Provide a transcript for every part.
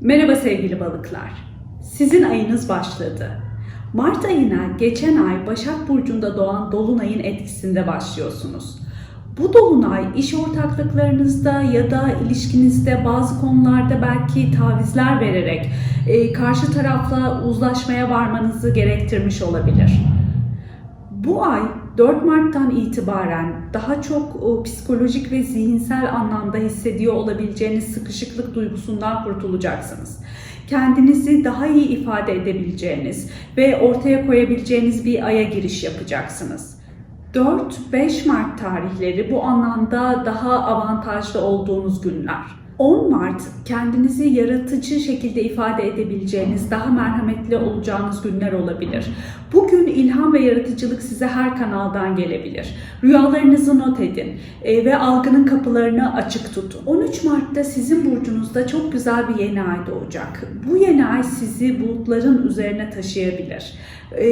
Merhaba sevgili balıklar. Sizin ayınız başladı. Mart ayına geçen ay Başak Burcu'nda doğan Dolunay'ın etkisinde başlıyorsunuz. Bu Dolunay iş ortaklıklarınızda ya da ilişkinizde bazı konularda belki tavizler vererek e, karşı tarafla uzlaşmaya varmanızı gerektirmiş olabilir. Bu ay 4 Mart'tan itibaren daha çok psikolojik ve zihinsel anlamda hissediyor olabileceğiniz sıkışıklık duygusundan kurtulacaksınız. Kendinizi daha iyi ifade edebileceğiniz ve ortaya koyabileceğiniz bir aya giriş yapacaksınız. 4-5 Mart tarihleri bu anlamda daha avantajlı olduğunuz günler. 10 Mart kendinizi yaratıcı şekilde ifade edebileceğiniz, daha merhametli olacağınız günler olabilir. Bugün ilham ve yaratıcılık size her kanaldan gelebilir. Rüyalarınızı not edin e, ve algının kapılarını açık tutun. 13 Mart'ta sizin burcunuzda çok güzel bir yeni ay doğacak. Bu yeni ay sizi bulutların üzerine taşıyabilir. E,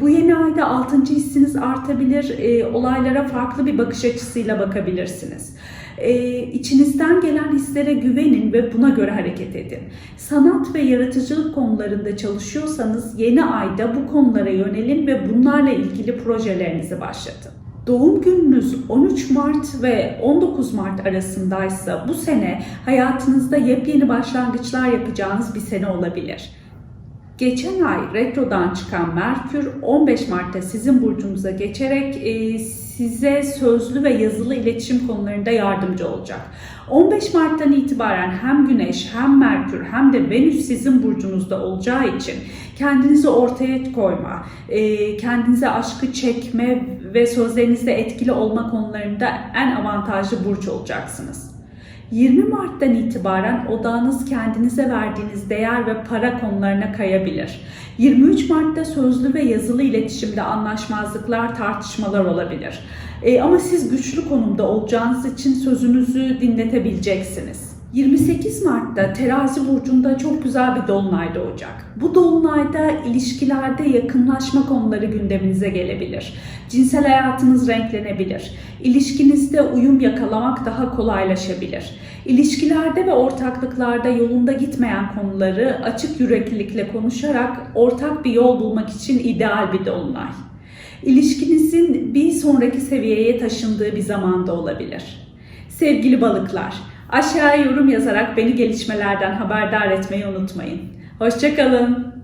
bu yeni ayda 6. hissiniz artabilir, e, olaylara farklı bir bakış açısıyla bakabilirsiniz. Ee, içinizden gelen hislere güvenin ve buna göre hareket edin. Sanat ve yaratıcılık konularında çalışıyorsanız yeni ayda bu konulara yönelin ve bunlarla ilgili projelerinizi başlatın. Doğum gününüz 13 Mart ve 19 Mart arasındaysa bu sene hayatınızda yepyeni başlangıçlar yapacağınız bir sene olabilir. Geçen ay retrodan çıkan Merkür 15 Mart'ta sizin burcunuza geçerek e, size sözlü ve yazılı iletişim konularında yardımcı olacak. 15 Mart'tan itibaren hem Güneş hem Merkür hem de Venüs sizin burcunuzda olacağı için kendinizi ortaya koyma, e, kendinize aşkı çekme ve sözlerinizde etkili olma konularında en avantajlı burç olacaksınız. 20 Mart'tan itibaren odağınız kendinize verdiğiniz değer ve para konularına kayabilir. 23 Mart'ta sözlü ve yazılı iletişimde anlaşmazlıklar, tartışmalar olabilir. E, ama siz güçlü konumda olacağınız için sözünüzü dinletebileceksiniz. 28 Mart'ta terazi burcunda çok güzel bir dolunay doğacak. Bu dolunayda ilişkilerde yakınlaşma konuları gündeminize gelebilir. Cinsel hayatınız renklenebilir. İlişkinizde uyum yakalamak daha kolaylaşabilir. İlişkilerde ve ortaklıklarda yolunda gitmeyen konuları açık yüreklilikle konuşarak ortak bir yol bulmak için ideal bir dolunay. İlişkinizin bir sonraki seviyeye taşındığı bir zamanda olabilir. Sevgili balıklar, aşağıya yorum yazarak beni gelişmelerden haberdar etmeyi unutmayın. Hoşçakalın.